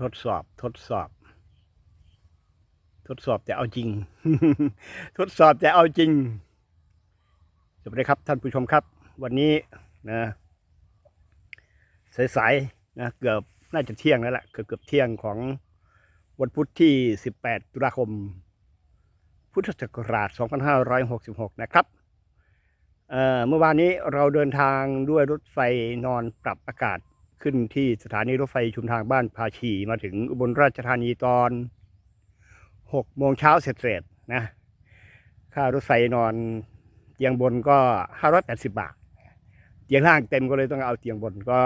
ทดสอบทดสอบ ทดสอบแต่เอาจริง ทดสอบแต่เอาจริงสวัสดีครับท่านผู้ชมครับ วันนี้นะสายๆนะเกือบน่าจะเที่ยงแล้วแหละเกือบเกือบเที่ยงของวันพุธที่ 18 ตุลาคม พุทธศักราช 2566 นะครับเเมื่อวานนี้เราเดินทางด้วยรถไฟนอนปรับอากาศ ขึ้นที่สถานีรถไฟชุมทางบ้านภาชีมาถึงอุบลราชธานีตอน6โมงเช้าเสร็จๆนะ ค่ารถไฟนอนเตียงบนก็580บาท เตียงล่างเต็มก็เลยต้องเอาเตียงบนก็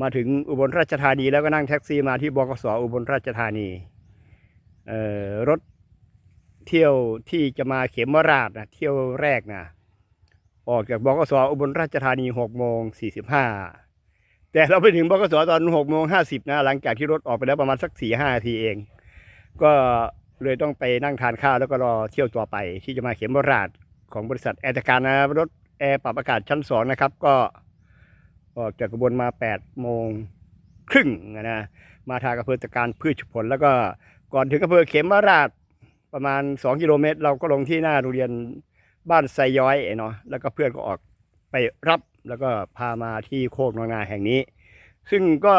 มาถึงอุบลราชธานีแล้วก็นั่งแท็กซี่มาที่บกสอุบลราชธานีเอ่อรถเที่ยวที่จะมาเขมราชนะเที่ยวแรกนะออกจากบกสอุบลราชธานี6โมง45 แต่เราไปถึงบกสตอน6โมง50นะ หลังจากที่รถออกไปแล้วประมาณสัก4 5นาทีเอง ก็เลยต้องไปนั่งทานข้าวแล้วก็รอเที่ยวต่อไป ที่จะมาเข็มบราชของบริษัทแอร์ตการนะรถแอร์ปรับอากาศชั้นสองนะครับ ก็ออกจากกระบวนมา8โมงครึ่งนะมาทางอำเภอตะการพืชผล แล้วก็ก่อนถึงอำเภอเข็มราชประมาณ 2 กิโลเมตร เราก็ลงที่หน้าโรงเรียนบ้านไซย้อยเนาะแล้วก็เพื่อนก็ออกไปรับ แล้วก็พามาที่โคกนองนาแห่งนี้ ซึ่งก็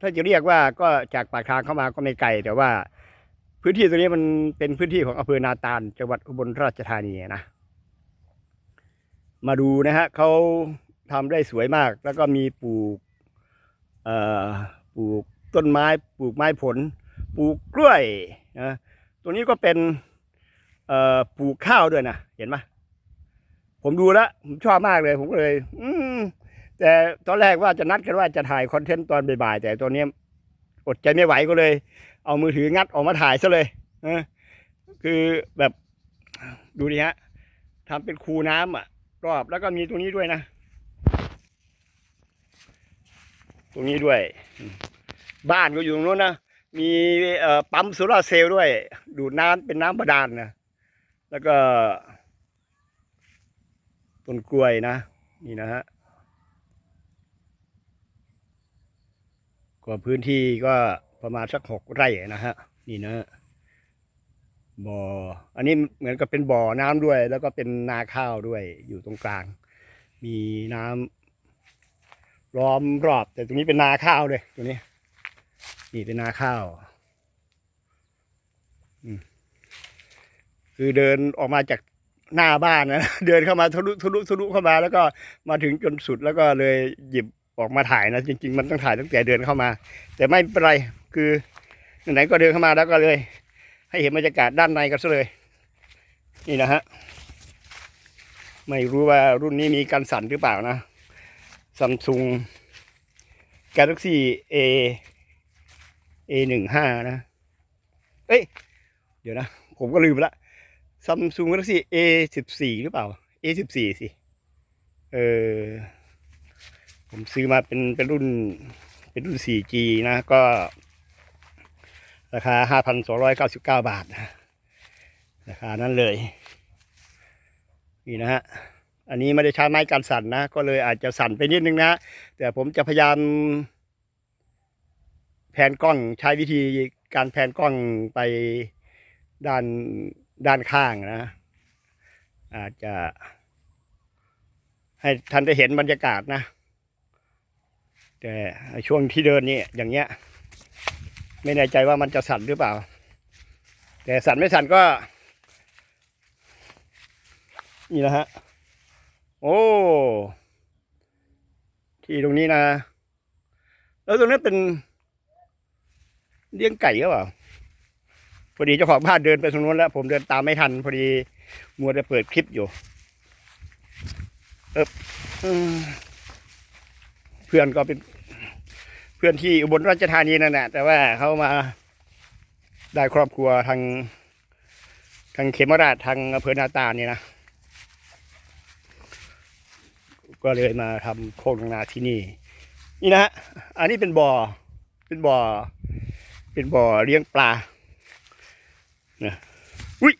ถ้าจะเรียกว่าก็จากปากทางเข้ามาก็ไม่ไกล แต่ว่าพื้นที่ตรงนี้มันเป็นพื้นที่ของอำเภอนาตาลจังหวัดอุบลราชธานีนะมาดูนะฮะเขาทำได้สวยมาก แล้วก็มีปลูกเอ่อปลูกต้นไม้ปลูกไม้ผล ปลูกกล้วยนะตรงนี้ก็เป็นเอ่อปลูกข้าวด้วยนะเห็นไหม ผมดูแล้วผมชอบมากเลย ผมก็เลย อืมแต่ตอนแรกว่าจะนัดกันว่าจะถ่ายคอนเทนต์ตอนบ่ายๆแต่ตัวเนี้อดใจไม่ไหวก็เลย เอามือถืองัดออกมาถ่ายซะเลยเออคือแบบดูดิฮะทำเป็นคูน้ำอะ รอบแล้วก็มีตรงนี้ด้วยนะ ตรงนี้ด้วย บ้านก็อยู่ตรงนู้นนะมีปั๊มโซลาเซลล์ด้วย ดูดน้ำเป็นน้ำบาดาลนะแล้วก็ ต้นกล้วยนะ นี่นะฮะก็พื้นที่ก็ประมาณสักหกไร่นะฮะนี่นะบ่ออันนี้เหมือนกับเป็นบ่อน้ำด้วย แล้วก็เป็นนาข้าวด้วยอยู่ตรงกลาง มีน้ำล้อมรอบ แต่ตรงนี้เป็นนาข้าวเลยตรงนี้ นี่เป็นนาข้าวคือเดินออกมาจาก หน้าบ้านนะเดินเข้ามาทะลุทะลุทะลุเข้ามา แล้วก็มาถึงจนสุดแล้วก็เลยหยิบออกมาถ่ายนะจริง ๆ มันต้องถ่ายตั้งแต่เดินเข้ามา แต่ไม่เป็นไรคือไหนก็เดินเข้ามาแล้วก็เลย ให้เห็นบรรยากาศด้านในกันซะเลย นี่นะฮะไม่รู้ว่ารุ่นนี้มีการสั่นหรือเปล่านะซัมซุง Galaxy A A หนึ่งห้านะ เอ้ย เดี๋ยวนะ ผมก็ลืมไปละ ซัมซุง Galaxy A สิบสี่หรือเปล่า A สิบสี่สิ เออ ผมซื้อมาเป็นเป็นรุ่น เป็นรุ่น 4G นะ ก็ ราคาห้าพันสองร้อยเก้าสิบเก้าบาทนะ ราคานั้นเลย นี่นะฮะ อันนี้ไม่ได้ใช้ไม้กันสั่นนะ ก็เลยอาจจะสั่นไปนิดนึงนะ แต่ผมจะพยายามแผนกล้องใช้วิธีการแผนกล้องไปด้าน ด้านข้างนะ อาจจะให้ท่านได้เห็นบรรยากาศนะ แต่ช่วงที่เดินนี่อย่างเงี้ย ไม่แน่ใจว่ามันจะสั่นหรือเปล่า แต่สั่นไม่สั่นก็ นี่นะฮะ โอ้ ที่ตรงนี้นะ แล้วตรงนี้เป็นเลี้ยงไก่หรือเปล่า พอดีเจ้าของบ้านเดินไปตรงนู้นแล้ว ผมเดินตามไม่ทัน พอดีมัวแต่เปิดคลิปอยู่เออเพื่อนก็เป็น เพื่อนที่อุบลราชธานีนั่นแหละแต่ว่าเขามาได้ครอบครัวทางทางเขมราชทางอำเภอนาตาเนี่ยนะก็เลยมาทำโคกนาที่นี่ นี่นะฮะอันนี้เป็นบ่อเป็นบ่อ เป็นบ่อเลี้ยงปลา นะอุ้ย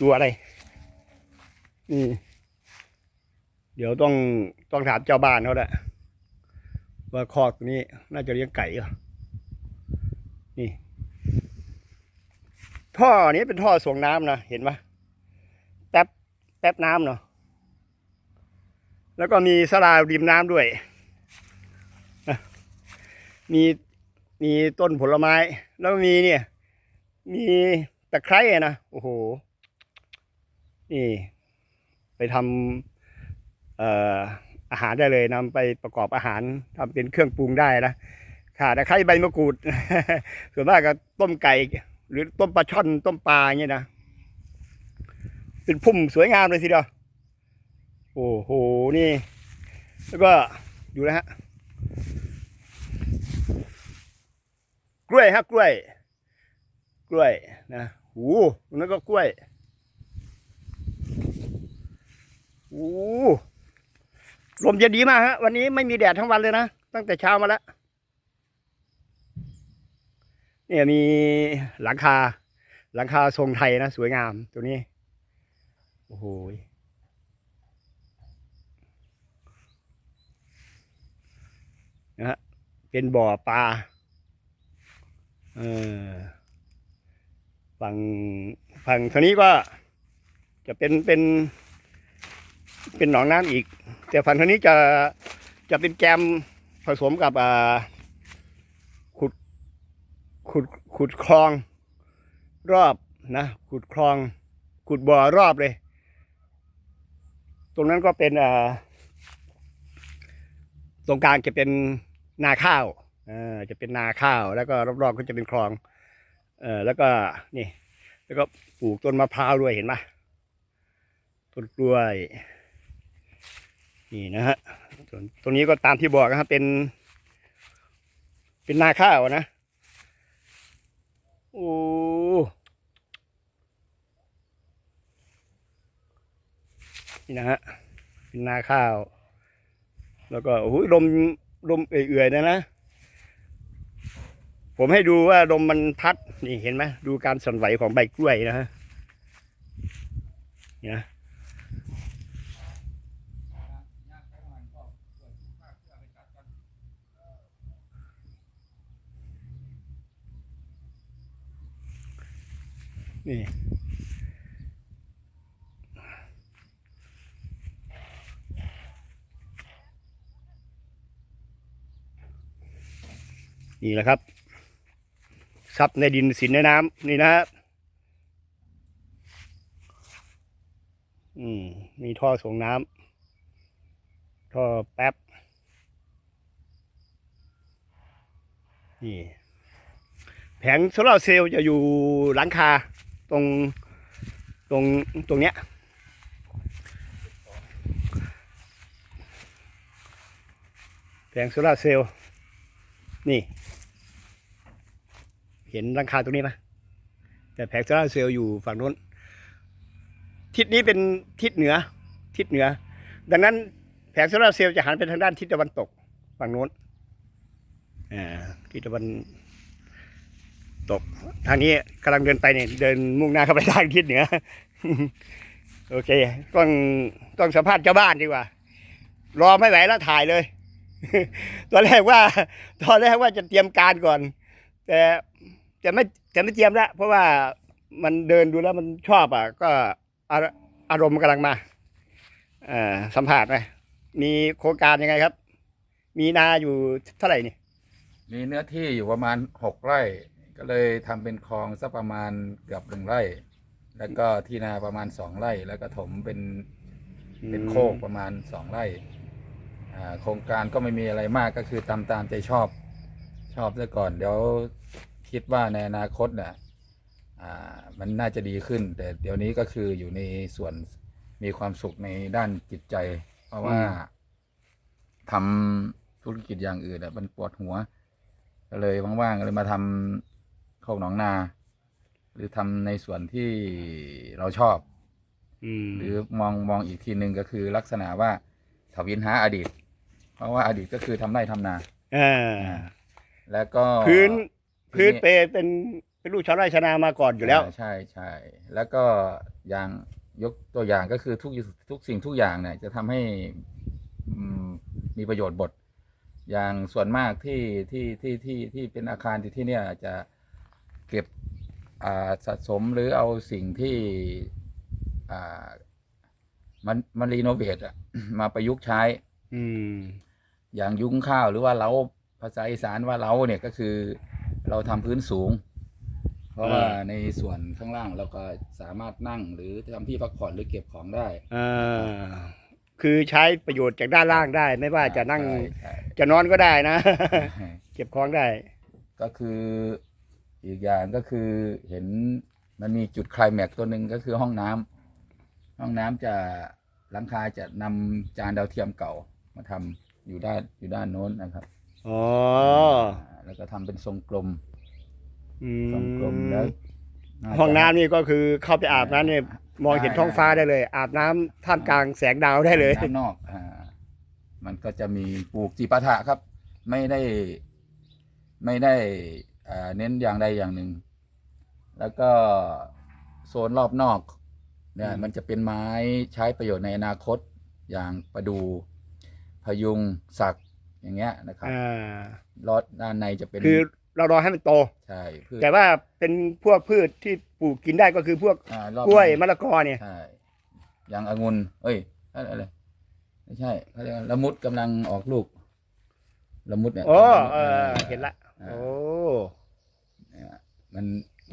ตัวอะไร นี่ เดี๋ยวต้องต้องถามเจ้าบ้านเขาแหละว่าคอกนี้น่าจะเลี้ยงไก่เหรอนี่ ท่อนี้เป็นท่อส่งน้ำนะ เห็นไหมแป๊บแป๊บน้ำเนาะแล้วก็มีสลาริมน้ำด้วยนะมีมีต้นผลไม้ แล้วมีเนี่ย มีตะไคร้นะโอ้โหนี่ไปทำอออาหารได้เลยนำไปประกอบอาหารทำเป็นเครื่องปรุงได้นะข่าตะไคร้ใบมะกรูด ส่วนมากก็ต้มไก่ หรือต้มปลาช่อนต้มปลาเงี้ยนะเป็นพุ่มสวยงามเลยทีเดียวโอ้โหนี่ แล้วก็ดูนะฮะกล้วยฮะกล้วย กล้วยนะหูนั้นก็กล้วยโอ้ลมเย็นดีมากฮะ วันนี้ไม่มีแดดทั้งวันเลยนะ ตั้งแต่เช้ามาแล้ว เนี่ยมีหลังคา หลังคาทรงไทยนะ สวยงามตัวนี้ โอ้โหนะฮะเป็นบ่อปลา เออ ฝั่งฝั่งทางนี้ก็จะเป็นเป็น เป็นหนองน้ำอีก แต่ฝั่งทางนี้จะจะเป็นแกมผสมกับอ่าขุดขุดคลองรอบนะขุดคลอง ขุดบ่อรอบเลย ตรงนั้นก็เป็นอ่าตรงกลางจะเป็นนาข้าวอ่าจะเป็นนาข้าว แล้วก็รอบๆก็จะเป็นคลอง เออแล้วก็นี่ แล้วก็ปลูกต้นมะพร้าวด้วยเห็นไหมต้นกล้วย นี่นะฮะส่วนตรงนี้ก็ตามที่บอกนะครับเป็น เป็นนาข้าวนะโอ้นี่นะฮะเป็นนาข้าว แล้วก็โอ้โหลมลมเอื่อยๆนะนะ ผมให้ดูว่าลมมันพัดนี่เห็นไหมดูการสั่นไหวของใบกล้วยนะฮะนี่นะนี่นี่แหละครับ ซับในดินสินในน้ำนี่นะฮะอืม มีท่อส่งน้ำท่อแป๊บ นี่ แผงโซลาร์เซลล์จะอยู่หลังคา ตรงตรงตรงเนี้ยแผงโซลาร์เซลล์นี่ เห็นหลังคาตรงนี้ไหมแต่แผงโซลาร์เซลล์อยู่ฝั่งนู้น ทิศนี้เป็นทิศเหนือ ทิศเหนือ ดังนั้นแผงโซลาร์เซลล์จะหันไปทางด้านทิศตะวันตกฝั่งนู้นทิศตะวันตก ทางนี้กำลังเดินไปเนี่ยเดินมุ่งหน้าเข้าไปทางทิศเหนือ โอเค ต้องต้องสัมภาษณ์เจ้าบ้านดีกว่า รอไม่ไหวแล้วถ่ายเลย ตอนแรกว่า ตอนแรกว่าจะเตรียมการก่อน แต่ จะไม่จะไม่เตรียมแล้วเพราะว่ามันเดินดูแล้วมันชอบอะ ก็อาอารมณ์กำลังมาเอ่อสัมภาษณ์ไหมมีโครงการยังไงครับ มีนาอยู่เท่าไหร่นี่ มีเนื้อที่อยู่ประมาณหกไร่ ก็เลยทำเป็นคลองสักประมาณเกือบหนึ่งไร่ แล้วก็ที่นาประมาณสองไร่ แล้วก็ถมเป็นเป็นโคกประมาณสองไร่อ่าโครงการก็ไม่มีอะไรมากก็คือตามตามใจชอบชอบซะก่อนเดี๋ยว คิดว่าในอนาคตน่ะอ่ามันน่าจะดีขึ้น แต่เดี๋ยวนี้ก็คืออยู่ในส่วนมีความสุขในด้านจิตใจ เพราะว่าทำธุรกิจอย่างอื่นอะมันปวดหัว ก็เลยว่างๆก็เลยมาทำโคกหนองนา หรือทำในส่วนที่เราชอบอืมหรือมองมองอีกทีหนึ่งก็คือลักษณะว่าถวินหาอดีต เพราะว่าอดีตก็คือทำไร่ทำนาอ่าแล้วก็พื้นที พื้นเปเป็นเป็นลูกชาวไร่ชาวนามาก่อนอยู่แล้วาใช่ใช่แล้วก็อย่างยกตัวอย่างก็คือทุกทุกสิ่งทุกอย่างเนี่ย จะทำให้อืมมีประโยชน์บท อย่างส่วนมากที่ที่ที่ที่ที่เป็นอาคารที่ที่เนี่ยจะเก็บอ่าสะสมหรือเอาสิ่งที่อ่ามันมันรีโนเวทอะมาประยุกต์ใช้อืมอย่างยุ้งข้าวหรือว่าเล้าภาษาอีสานว่าเล้าเนี่ยก็คือ เราทำพื้นสูง เพราะว่าในส่วนข้างล่างเราก็สามารถนั่งหรือทำที่พักผ่อนหรือเก็บของได้อ่าคือใช้ประโยชน์จากด้านล่างได้ ไม่ว่าจะนั่งใช่ใช่จะนอนก็ได้นะใช่เก็บของได้ ก็คืออีกอย่างก็คือเห็นมันมีจุดไคลายแม็กซ์ตัวหนึ่งก็คือห้องน้ำห้องน้ำจะหลังคาจะนำจานดาวเทียมเก่ามาทำอยู่ด้านอยู่ด้านโน้นนะครับ อ๋อาแล้วก็ทำเป็นทรงกลมอืทรงกลมแล้วมาจะห้องน้ำนี่ก็คือเข้าไปอาบน้ำเนี่ยมองเห็นท้องฟ้าได้เลย อาบน้ำท่ามกลางแสงดาวได้เลย ด้านนอกอ่ามันก็จะมีปลูกจีปาถะครับ ไม่ได้ ไม่ได้อ่าเน้นอย่างใดอย่างหนึ่ง แล้วก็โซนรอบนอกเนี่ยอืม มันจะเป็นไม้ใช้ประโยชน์ในอนาคตอย่างประดู พยุง สัก อย่างเงี้ยนะครับอ่ารอดด้านในจะเป็นคือเรารอให้มันโต ใช่พืชแต่ว่าเป็นพวกพืชที่ปลูกกินได้ก็คือพวกอ่ารอบกล้วยในมะละกอเนี่ย ใช่อย่างองุ่นเอ้ยอะไรอะไรไม่ใช่เขาเรียกว่าละมุดกำลังออกลูก ละมุดเนี่ยโอ้กำลังเออเห็นละอ่าโอ้เนี่ยมัน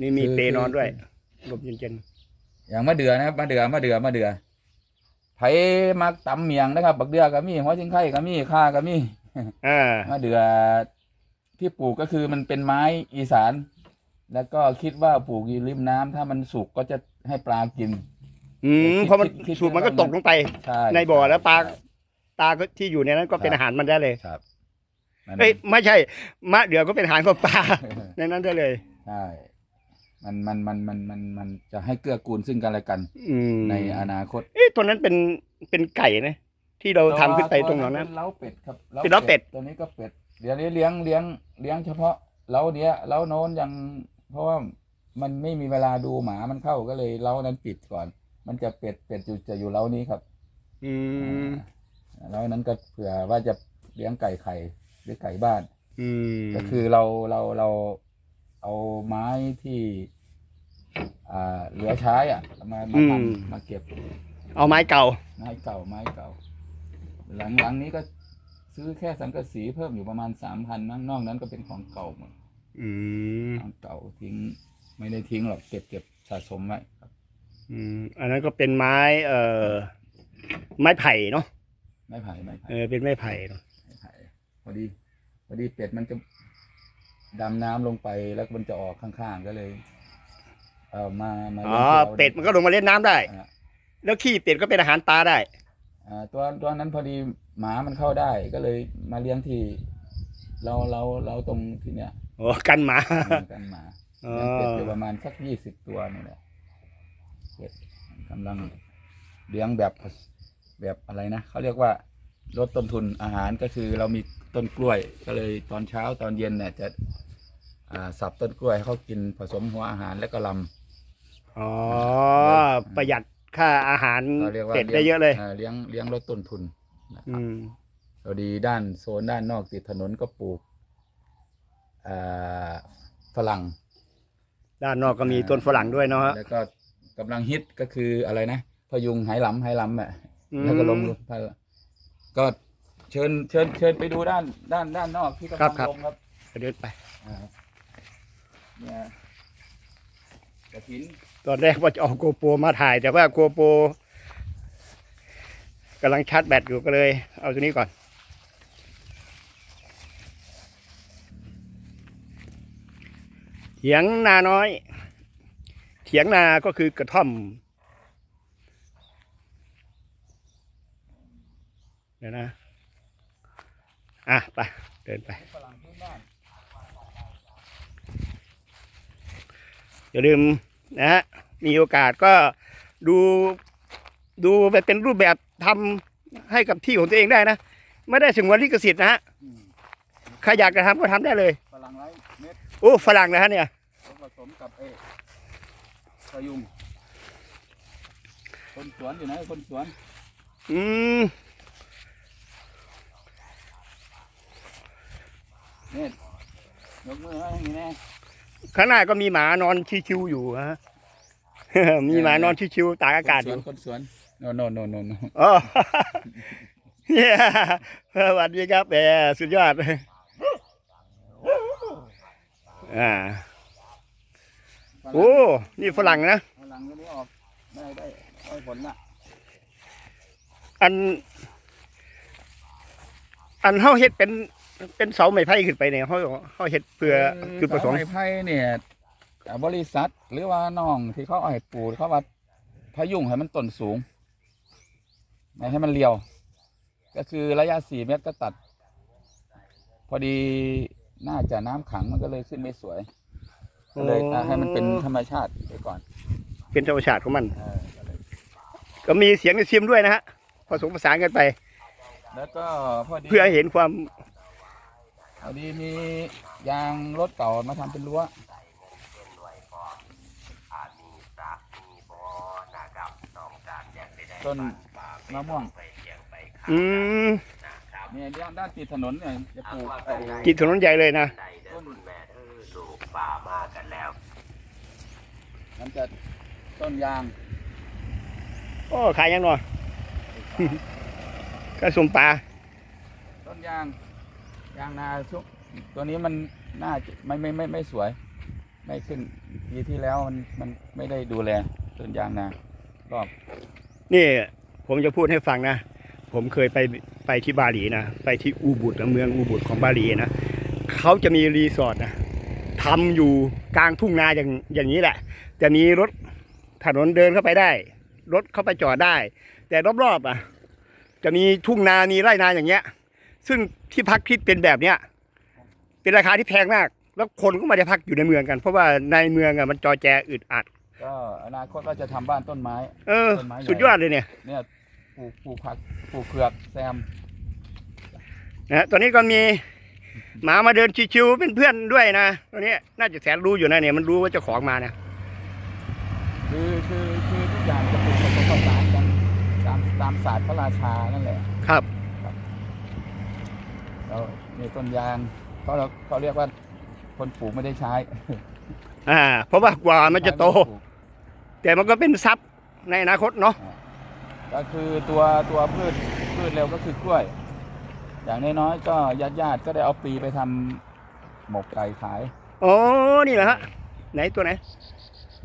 นี่มีคือเปนอนคือด้วยลมเย็นอย่างมะเดือนะครับมะเดือมะเดือมะเดือไผมักตำเมียงนะครับ บักเดือก็มีหัวชิงไข่ก็มีข่าก็มีๆ อ่ามะเดือที่ปลูกก็คือมันเป็นไม้อีสาน แล้วก็คิดว่าปลูกอยู่ริมน้ำถ้ามันสุกก็จะให้ปลากิน อืมคิดเพราะมันคิดสูบมันก็คิดตกลงไปใช่ในบ่อแล้วปลาใช่ตาก็ที่อยู่ในนั้นก็เป็นครับอาหารมันได้เลยครับมันเอ้ยไม่ใช่ มะเดี๋ยวก็เป็นอาหารของปลาในนั้นได้เลย ใช่มันมันมันมันมันมันจะให้เกื้อกูลซึ่งกันและกัน อืมในอนาคต เอ๊ะตัวนั้นเป็นเป็นไก่นะ ที่เราทำขึ้นไปตรงนั้นนะ เป็นเล้าเป็ดครับเป็นเล้าเป็ด ตัวนี้ก็เป็ดเดี๋ยวนี้เลี้ยงเลี้ยงเลี้ยงเฉพาะเล้าเนี้ยเล้าโน้นยัง เพราะว่ามันไม่มีเวลาดูหมามันเข้าก็เลยเล้านั้นปิดก่อน มันจะเป็ดเป็ดอยู่จะอยู่เล้านี้ครับอืมอ่าเล้านั้นก็เผื่อว่าจะเลี้ยงไก่ไข่หรือไก่บ้าน อืมก็คือเราเราเราเอาไม้ที่อ่าเหลือใช้อะมามาทำมาเก็บเอาไม้เก่าไม้เก่าไม้เก่า หลังหลังนี้ก็ซื้อแค่สังกะสีเพิ่มอยู่ประมาณสามพันนั่งนอกนั้นก็เป็นของเก่าหมดอืมของเก่าทิ้ง ไม่ได้ทิ้งหรอกเก็บเก็บสะสมไว้ครับอืมอันนั้นก็เป็นไม้เอ่อไม้ไผ่เนาะไม้ไผ่ไม้ไผ่เออเป็นไม้ไผ่เนาะไม้ไผ่พอดีพอดีเป็ดมันจะดำน้ำลงไปแล้วมันจะออกข้างๆก็เลย เออมามาอ๋อลี้ยงที่ราเป็ดมันก็ลงมาเล่นน้ำได้อ่าแล้วขี้เป็ดก็เป็นอาหารปลาได้อ่า ตัวตัวนั้นพอดีหมามันเข้าได้ก็เลยมาเลี้ยงที่เราเราเราตรงที่เนี้ยโอ้กันหมาเหมือนกันหมาอ๋อเลี้ยงเป็ดอยู่ประมาณสักยี่สิบตัวนี่แหละเป็ดกำลังเลี้ยงแบบแบบอะไรนะเขาเรียกว่าลดต้นทุนอาหารก็คือเรามีต้นกล้วยก็เลยตอนเช้าตอนเย็นเนี่ยจะอ่าสับต้นกล้วยให้เขากินผสมหัวอาหารแล้วก็ลำอ๋อประหยัด ค่าอาหารเราเรียกว่าเป็ดได้เยอะเลยเลี้ยงเลี้ยงลดต้นทุนนะคอืรับม พอดีด้านโซนด้านนอกติดถนนก็ปลูกอ่าฝรั่งด้านนอกก็มีต้นฝรั่งด้วยเนาะฮะแล้วก็กำลังฮิตก็คืออะไรนะพยุงไหหลำไหหลำอะอืมแล้วก็ลงพก็เชิญเชิญเชิญไปดูด้านด้านด้านนอกที่กำครัลับงครับ ลงครับเดินไป อ่าเนี่ยกระถิน ตอนแรกว่าจะเอาโกโปรมาถ่าย แต่ว่าโกโปรกำลังชาร์จแบตอยู่ก็เลย เอาตัวนี้ก่อน เถียงนาน้อย เถียงนาก็คือกระท่อมเดี๋ยวนะ อะ ไป เดินไปอย่าลืม นะฮะมีโอกาสก็ดูดูไปเป็นรูปแบบทำให้กับที่ของตัวเองได้นะ ไม่ได้ถึงวันลิขสิทธิ์นะฮะอืมใครอยากจะทำก็ทำได้เลยฝรั่งไร้เม็ดโอ้ฝรั่งนะฮะเนี่ยผสมกับเอพยุงคนสวนอยู่ไหนคนสวน อืมเนี่ยยกมือให้อย่างนี้แน่ ข้างหน้าก็มีหมานอนชิวๆอยู่ฮะมีหมานอนชิวๆตากอากาศสอวนยู่คนสวนโนโนโนโนโนอ๋อเนี่ยสวัสดีครับแหมสุดยอดอ่าโอ้นี่ฝรั่งนะฝรั่งก็ไม่ออกได้ได้ได้ผลละอัน อันเฮาเฮ็ดเป็น เป็นเสาไม้ไผ่ขึ้นไปเนี่ยเฮาเฮาเฮ็ดเพื่อจุดประสงค์ไม้ไผ่เนี่ยอ่าบริษัทหรือว่าน้องที่เขาเอาให้ปลูกเขาว่าพายุงให้มันต้นสูงไม่ให้มันเรียว ก็คือระยะสี่เมตรก็ตัด พอดีน่าจะน้ำขังมันก็เลยขึ้นไม่สวยก็เลยอะให้มันเป็นธรรมชาติไปก่อน เป็นธรรมชาติของมันเออก็เลยก็มีเสียงในซิมด้วยนะฮะผสมผสานกันไป แล้วก็พอดีเพื่อให้เห็นความ พอดีมียางรถเก่ามาทำเป็นรั้วต้นมะม่วงอืมเนี่ยด้านด้านติดถนนเนี่ยจะปลูกไอ้กินถนนใหญ่เลยนะต้นมันจะต้นยางโอ้ขายยังหน่อยกระสมปลาต้นยาง ยางนาชุกตัวนี้มันน่าจะไม่ไม่ไม่ไม่สวย ไม่ขึ้นปีที่แล้วมันมันไม่ได้ดูแลต้นยางนารอบนี่ผมจะพูดให้ฟังนะ ผมเคยไปไปที่บาหลีนะ ไปที่อูบุดเมืองอูบุดของบาหลีนะเขาจะมีรีสอร์ทนะทำอยู่กลางทุ่งนาอย่างอย่างนี้แหละ จะมีรถถนนเดินเข้าไปได้ รถเข้าไปจอดได้ แต่รอบๆอะ จะมีทุ่งนามีไร่นาอย่างเงี้ย ซึ่งที่พักคิดเป็นแบบเนี้ยเป็นราคาที่แพงมาก แล้วคนก็ไมาได้พักอยู่ในเมืองกัน เพราะว่าในเมืองอะมันจอแจอึดอัด ก็อนาคตก็จะทำบ้านต้นไม้เออ ต้นไม้ใหญ่สุดยอดเลยเนี่ยเนี่ยปลูกปลูกผักปลูกเผือกแซมนะฮะตอนนี้ก็มีหมามาเดินชิวๆเป็นเพื่อนด้วยนะตัวนี้น่าจะแสนรู้อยู่นะเนี่ยมันรู้ว่าเจ้าของมานะคือคือคือทุกอย่างจะปลูกผสมผสานกันตามตามศาสตร์พระราชานั่นแหละ ครับ แล้วมีต้นยางเขาเขาเรียกว่าคนปลูกไม่ได้ใช้อ่า เพราะว่ากว่ามันจะโตใช้ไได้ปลูกแต่มันก็เป็นทรัพย์ในอนาคตเนาะก็คือตัวตัวพืชพืชเร็วก็คือกล้วย อย่างน้อยๆก็ญาติญาติๆก็ได้เอาปีไปทำหมกไก่ขายอ๋อนี่เหรอฮะ ไหนตัวไหน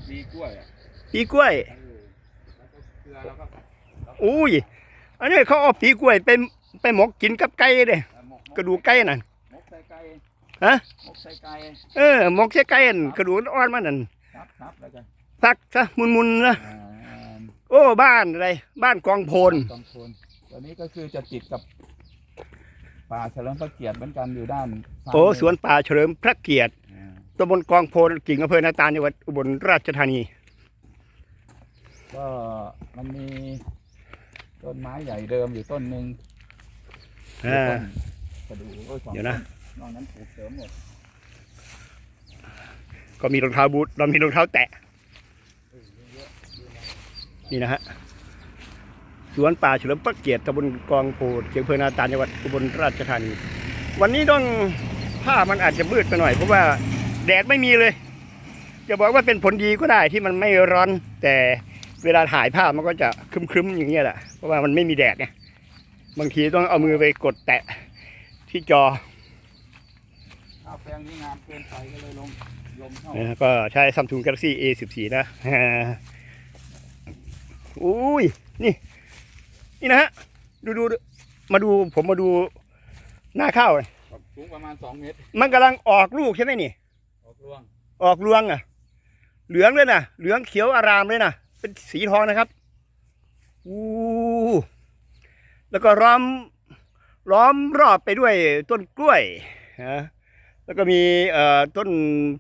ปีกล้วยอะปีกล้วยแล้วก็เกลือแล้วก็ อุ้ย อันนี้เขาเอาปีกล้วยไปไปหมกกินกับไก่เลยหม กกระดูกไก่นั่นหมกใส่ไก่ฮะหมกใส่ไก่เออหมกใส่ไก่นั่นกระดูกอ่อนมันนั่นครับครับแล้วกันพักซะมุนๆนะอ่าโอ้บ้านอะไรบ้านกองโพนกองโพนตัวนี้ก็คือจะติดกับ ป่าเฉลิมพระเกียรติเหมือนกันอยู่ด้านซ้ายโอ้สวนป่าเฉลิมพระเกียรติอ่าตำบลกองโพนกิ่งอำเภอนาตาลจังหวัดอุบลราชธานี ก็มันมีต้นไม้ใหญ่เดิมอยู่ต้นหนึ่งอ่าต้น กระดูกโอ้สองเดี๋ยวนะต้นนอกนั้นปลูกเสริมหมด ก็มีรองเท้าบูทเรามีรองเท้าแตะ นี่นะฮะ สวนป่าเฉลิมพระเกียรติตำบลกองโพดเขียงอำเภอนาตาลจังหวัดอุบลราชธานี วันนี้ต้องภาพมันอาจจะมืดไปหน่อย เพราะว่าแดดไม่มีเลย จะบอกว่าเป็นผลดีก็ได้ที่มันไม่ร้อน แต่เวลาถ่ายภาพมันก็จะครึ้มๆอย่างเงี้ยแหละ เพราะว่ามันไม่มีแดดไงบางทีต้องเอามือไปกดแตะ ที่จอข้าวแปลงนี้งามเกินไปก็เลยลงลมเข้านะก็ใช้ Samsung Galaxy A14 นะอุ้ย นี่ นี่นะฮะ ดูดูดูมาดูผมมาดูหน้าข้าวหน่อยสูงประมาณสองเมตร มันกำลังออกลูกใช่ไหมนี่ ออกรวง ออกรวงอะ เหลืองเลยนะเหลืองเขียวอารามเลยนะเป็นสีทองนะครับอู้แล้วก็ล้อม ล้อมรอบไปด้วยต้นกล้วยนะแล้วก็มีเอ่อต้น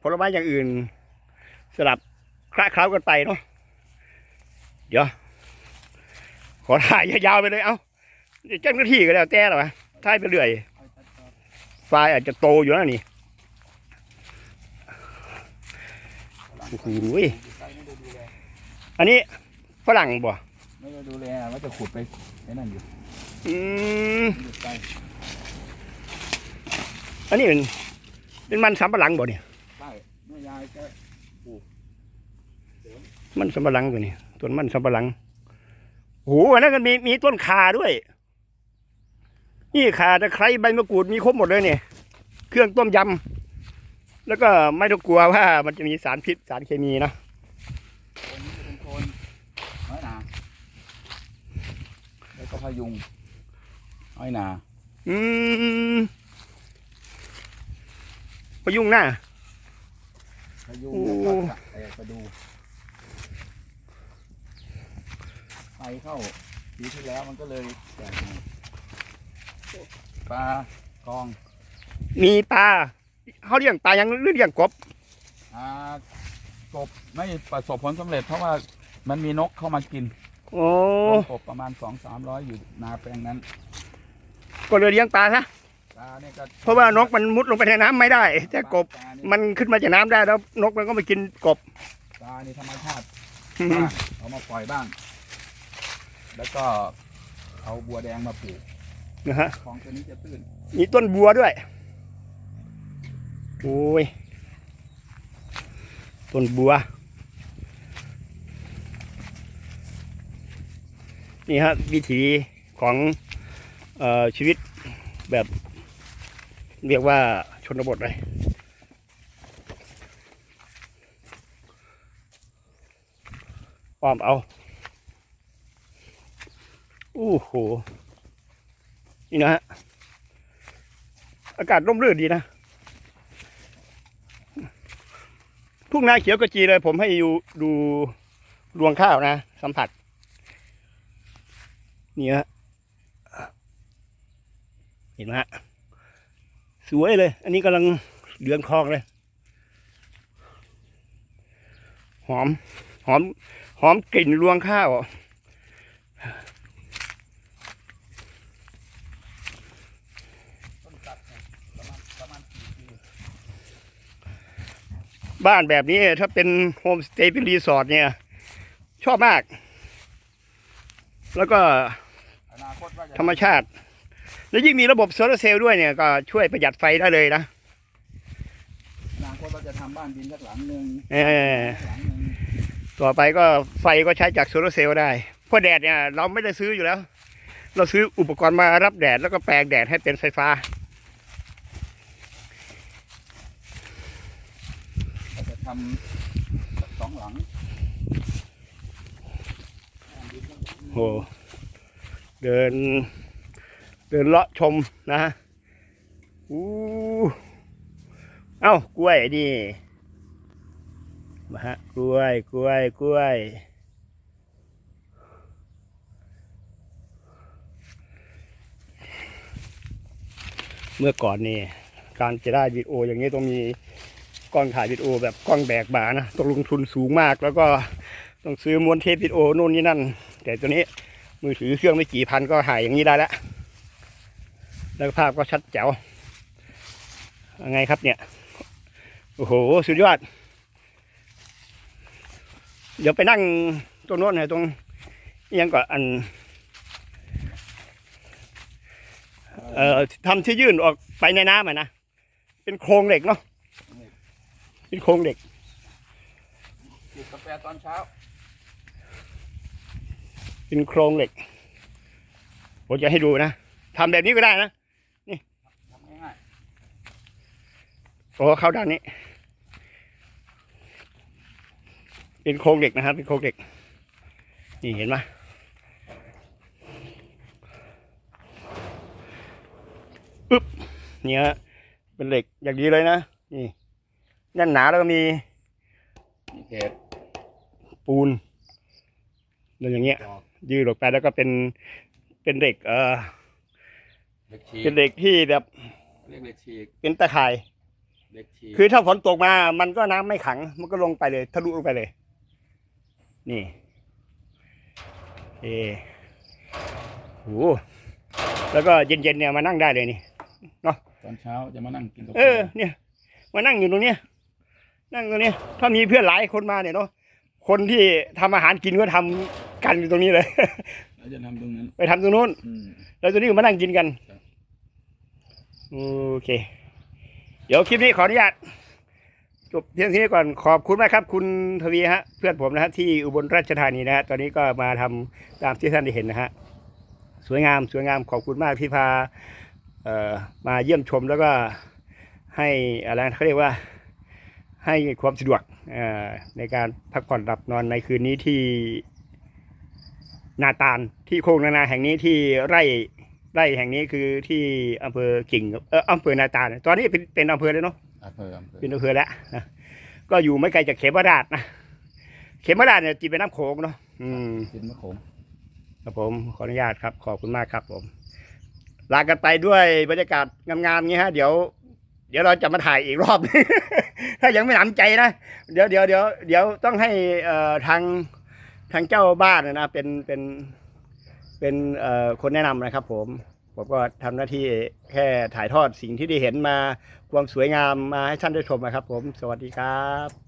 ผลไม้อย่างอื่น สลับคละเคล้ากันไปเนาะเดี๋ยว ขอถ่ายยาวๆไปเลย เอ้าเดี๋ยวเจ้าหน้าที่ก็แล้วแต่หรอวะถ่ายไปเรื่อยไฟอาจจะโตอยู่นะนี่โอ้โหอันนี้ฝรั่งบ่ไม่ได้ดูแลว่าจะขุดไปไอ้นั่นอยู่ อืมอันนี้เป็นเป็นมันสำปะหลังบ่เนี่ยใต้ไม่ยายก็ปลูกมันสำปะหลังตัวนี้ต้นมันสำปะหลังโอ้โหอันนั้นก็มีมีต้นขาด้วย นี่ขาตะไคร้ใบมะกรูดมีครบหมดเลยเนี่ยเครื่องต้มยำแล้วก็ไม่ต้องกลัวว่า มันจะมีสารพิษสารเคมีนะนนนนนแล้วก็พยุง น้อยหนาอืมพยุงหน้าพยุงโอ้แล้วก็กะเอ่อไปดูไฟเข้าปีที่แล้วมันก็เลยแตกหน่อยปลากองมีปลาเขาเลี้ยงปลายังหรือเลี้ยงกบอ่ากบไม่ประสบผลสำเร็จ เพราะว่ามันมีนกเข้ามากินโอ้กบประมาณสองสามร้อยอยู่นาแปลงนั้น ก็เลยเลี้ยงปลาซะปลาเนี่ยก็เพราะว่านกมันมุดลงไปในน้ำไม่ได้ แต่กบปลานี่มันขึ้นมาจากน้ำได้แล้วนกมันก็มากินกบปลานี่ธรรมชาติ อืมบ้างเอามาปล่อยบ้าง แล้วก็เอาบัวแดงมาปลูก นะฮะคลองตัวนี้จะตื้น มีต้นบัวด้วย โอ้ย ต้นบัว นี่ฮะวิถีของเออ ชีวิตแบบเรียกว่าชนบทเลยอ้อมเอาโอ้โห นี่นะฮะ อากาศร่มรื่นดีนะ ทุ่งนาเขียวกระจีเลย ผมให้อยู่ดูรวงข้าวนะ สัมผัส นี่ฮะ เห็นไหมฮะสวยเลย อันนี้กำลังเหลืองคลองเลย หอม หอม หอมกลิ่นรวงข้าวบ้านแบบนี้ถ้าเป็นโฮมสเตย์เป็นรีสอร์ทเนี่ย ชอบมาก แล้วก็ธรรมชาติ แล้วยิ่งมีระบบโซลาร์เซลล์ด้วยเนี่ยก็ช่วยประหยัดไฟได้เลยนะอนาคตว่าจะทำบ้านดินสักหลังหนึ่งเออหลังหนึ่งต่อไปก็ไฟก็ใช้จากโซลาร์เซลล์ได้เพราะแดดเนี่ยเราไม่ได้ซื้ออยู่แล้ว เราซื้ออุปกรณ์มารับแดดแล้วก็แปลงแดดให้เป็นไฟฟ้าก็จะทำสักสองหลังบ้านดินสักหลังหนึ่ง โหเดินเดินเลาะชมนะอู้เอ้ากล้วยนี่มาฮะกล้วยกล้วยกล้วยเมื่อก่อนนี่การจะได้วิดีโออย่างนี้ต้องมีกล้องถ่ายวิดีโอแบบกล้องแบกบานะต้องลงทุนสูงมาก แล้วก็ต้องซื้อม้วนเทปวิดีโอนู่นนี่นั่น แต่ตัวนี้มือถือเครื่องไม่กี่พันก็ถ่ายอย่างนี้ได้แล้ว แล้วภาพก็ชัดแจ๋วยังไงครับเนี่ย โอ้โห สุดยอด เดี๋ยวไปนั่งตรงโน้นหน่อยตรงอิหยังก่อนอัน เอ่อทำที่ยื่นออกไปในน้ำอะนะ เป็นโครงเหล็กเนาะ เป็นโครงเหล็กจิบกาแฟตอนเช้า เป็นโครงเหล็ก ผมจะให้ดูนะ ทำแบบนี้ก็ได้นะ ทำง่าย โอ้เข้าด้านนี้ เป็นโครงเหล็กนะครับ เป็นโครงเหล็ก นี่เห็นไหมอึ๊บเนี่ยฮะเป็นเหล็กอย่างดีเลยนะ นี่แน่นหนาแล้วก็มีๆมีเพจปูนแล้วอย่างเงี้ยจอกยืดออกไปแล้วก็เป็น เป็นเหล็ก เออเล็กฉีกเป็นเหล็กที่แบบ เรียกเล็กฉีกเป็นตะข่าย เล็กฉีกคือถ้าฝนตกมา มันก็น้ำไม่ขัง มันก็ลงไปเลย ทะลุลงไปเลย นี่เอโหแล้วก็เย็นๆเนี่ยมานั่งได้เลยนี่ตอนเช้าจะมานั่งกินกาแฟเออ เนี่ย มานั่งอยู่ตรงเนี้ยนั่งตรงเนี้ยถ้ามีเพื่อนหลายคนมาเนี่ยเนาะคนที่ทำอาหารกินก็ทำกันอยู่ตรงนี้เลย แล้วจะทำตรงนั้น ไปทำตรงนู้น อืม แล้วตัวนี้ก็มานั่งกินกัน ครับ โอเค เดี๋ยวคลิปนี้ขออนุญาตจบเพียงเท่านี้ก่อนขอบคุณมากครับ คุณทวีฮะเพื่อนผมนะฮะที่อุบลราชธานีนะฮะตอนนี้ก็มาทำตามที่ท่านได้เห็นนะฮะสวยงามสวยงามขอบคุณมากที่พาเอ่อมาเยี่ยมชมแล้วก็ให้อะไรเขาเรียกว่าให้ความสะดวกเอ่อในการพักผ่อนหลับนอนในคืนนี้ที่นาตาลที่โคกนานาแห่งนี้ที่ไร่ ไร่แห่งนี้คือที่อำเภอกิ่งเอออำเภอนาตาลตอนนี้เป็นเป็นอำเภอแล้วเนาะอำเภออำเภอเป็นอำเภอแล้วนะก็อยู่ไม่ไกลจากเขมราชนะเขมราชเนี่ยติดเป็นน้ำโขงเนาะอืมกินมะขมครับผมขออนุญาตครับ ขอบคุณมากครับผมลากันไปด้วยบรรยากาศงามๆงี้ฮะเดี๋ยว เดี๋ยวเราจะมาถ่ายอีกรอบถ้ายังไม่หนำใจนะเดี๋ยวเดี๋ยวเดี๋ยวเดี๋ยวต้องให้เอ่อทางทางเจ้าบ้านนะเป็นเป็น เป็นคนแนะนำนะครับผมผมก็ทำหน้าที่แค่ถ่ายทอดสิ่งที่ได้เห็นมาความสวยงามมาให้ท่านได้ชมนะครับผม สวัสดีครับ